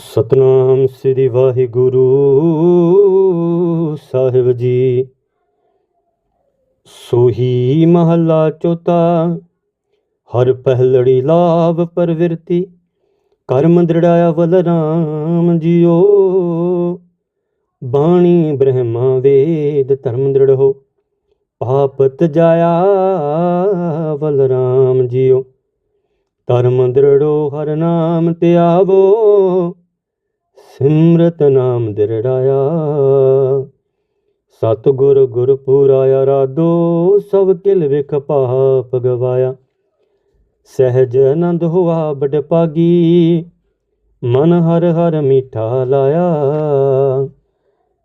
ਸਤਨਾਮ ਸ੍ਰੀ ਵਾਹਿਗੁਰੂ ਸਾਹਿਬ ਜੀ। ਸੋਹੀ ਮਹੱਲਾ ਚੌਥਾ, ਹਰ ਪਹਿਲੜੀ ਲਾਭ ਪਰਵਿਰਤੀ, ਕਰਮ ਦ੍ਰਿੜਾਇਆ ਵਲ ਰਾਮ ਜੀਓ। ਬਾਣੀ ਬ੍ਰਹਮਾ ਵੇਦ ਧਰਮ ਦ੍ਰਿੜ ਹੋ ਪਾਪ ਤਜਾਇਆ ਵਲ ਰਾਮ ਜੀਓ। ਧਰਮ ਦ੍ਰਿੜੋ ਹਰ ਨਾਮ ਤੇ ਆਵੋ ਸਿਮਰਤ ਨਾਮ ਦਿਰੜਾਇਆ। ਸਤਿਗੁਰ ਗੁਰ ਪੂਰਾਇਆ ਰਾਦੋ, ਸਭ ਕਿਲ ਵਿਖ ਪਾਪ ਗਵਾਇਆ। ਸਹਿਜ ਆਨੰਦ ਹੋਆ ਬੜ ਮਨ ਹਰ ਹਰ ਮੀਠਾ ਲਾਇਆ।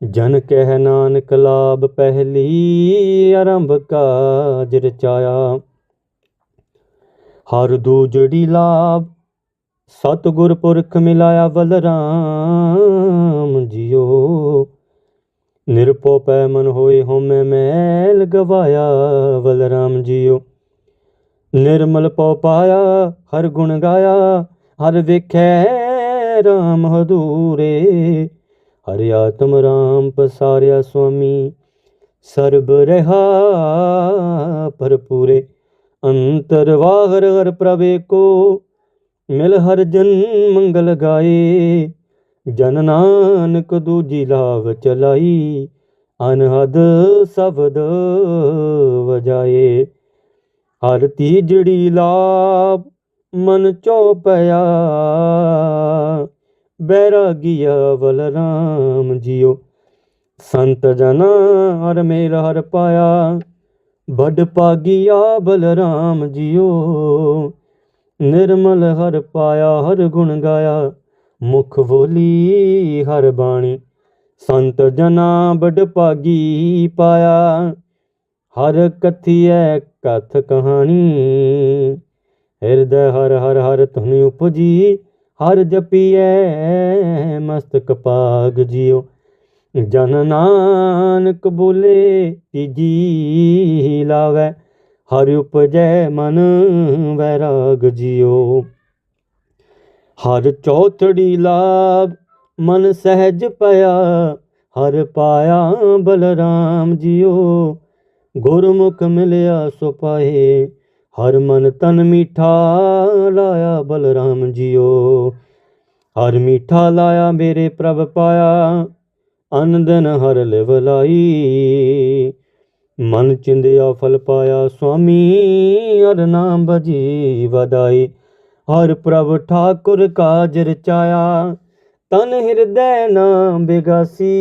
ਜਨ ਕਹਿ ਨਾਨਕ ਲਾਭ ਪਹਿਲੀ, ਆਰੰਭ ਕਾਜ ਰਚਾਇਆ। ਹਰ ਦੂਜੜੀ ਲਾਭ ਸਤਿਗੁਰ ਪੁਰਖ ਮਿਲਾਇਆ ਬਲਰਾਮ ਜੀਓ। ਨਿਰਪੋ ਪੈ ਮਨ ਹੋਏ ਹਉਮੈ ਮੈਲ ਗਵਾਇਆ ਬਲਰਾਮ ਜੀਓ। ਨਿਰਮਲ ਪਉ ਪਾਇਆ, ਹਰ ਗੁਣ ਗਾਇਆ, ਹਰ ਵੇਖੈ ਰਾਮ ਹਦੂਰੇ। ਹਰਿ ਆਤਮ ਰਾਮ ਪਸਾਰਿਆ ਸੁਆਮੀ, ਸਰਬ ਰਹਾ ਭਰਪੂਰੇ। ਅੰਤਰ ਵਾਹਰ ਹਰ ਪ੍ਰਵੇ ਕੋ ਮਿਲ ਹਰ ਜਨ ਮੰਗਲ ਗਾਏ। ਜਨ ਨਾਨਕ ਦੂਜੀ ਲਾਭ ਚਲਾਈ, ਅਨਹਦ ਸ਼ਬਦ ਵਜਾਏ। ਹਰ ਤੀਜੜੀ ਲਾਭ ਮਨ ਚੋਪਿਆ ਬੈਰਾਗੀਆ ਬਲਰਾਮ ਜੀਓ। ਸੰਤ ਜਨਾ ਹਰ ਮੇਲ ਹਰ ਪਾਇਆ, ਵੱਡ ਪਾਗੀਆ ਬਲਰਾਮ ਜੀਓ। ਨਿਰਮਲ ਹਰ ਪਾਇਆ, ਹਰ ਗੁਣ ਗਾਇਆ। ਮੁਖ ਬੋਲੀ ਹਰ ਬਾਣੀ, ਸੰਤ ਜਨਾ ਵੱਡ ਪਾਗੀ ਪਾਇਆ। ਹਰ ਕਥੀਐ ਕਥ ਕਹਾਣੀ, ਹਿਰਦੈ ਹਰ ਹਰ ਹਰ ਧੁਨ ਉਪਜੀ। ਹਰ ਜਪੀਐ ਮਸਤਕ ਪਾਗ ਜਿਉ। ਜਨ ਨਾਨਕ ਬੋਲੇ, ਤੀਜੀ ਲਾਵੈ। ਹਰ ਉਪਜੈ ਮਨ ਵੈਰਾਗ ਜਿਉ। ਹਰ ਚੌਥੜੀ ਲਾਭ ਮਨ ਸਹਿਜ ਪਿਆ, ਹਰ ਪਾਇਆ ਬਲਰਾਮ ਜਿਉ। ਗੁਰਮੁਖ ਮਿਲਿਆ ਸੋ ਪਾਏ ਹਰ ਮਨ ਤਨ ਮੀਠਾ ਲਾਇਆ ਬਲਰਾਮ ਜਿਉ। ਹਰ ਮੀਠਾ ਲਾਇਆ ਮੇਰੇ ਪ੍ਰਭ ਪਾਇਆ ਅਨੰਦਨ ਹਰ ਲਿਵ ਲਾਈ। ਮਨ ਚਿੰਦਿਆ ਫਲ ਪਾਇਆ, ਸੁਆਮੀ ਹਰ ਨਾਮ ਭਜੀ ਵਧਾਈ। ਹਰ ਪ੍ਰਭ ਠਾਕੁਰ ਕਾਜ ਰਚਾਇਆ ਤਨ ਹਿਰਦੈ ਨਾਮ ਬਿਗਾਸੀ।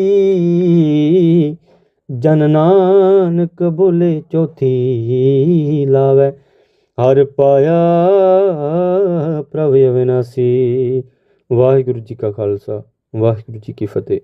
ਜਨ ਨਾਨਕ ਬੋਲੇ ਚੌਥੀ ਲਾਵੇ, ਹਰ ਪਾਇਆ ਪ੍ਰਭ ਅਵਿਨਾਸੀ। ਵਾਹਿਗੁਰੂ ਜੀ ਕਾ ਖਾਲਸਾ, ਵਾਹਿਗੁਰੂ ਜੀ ਕੀ ਫਤਿਹ।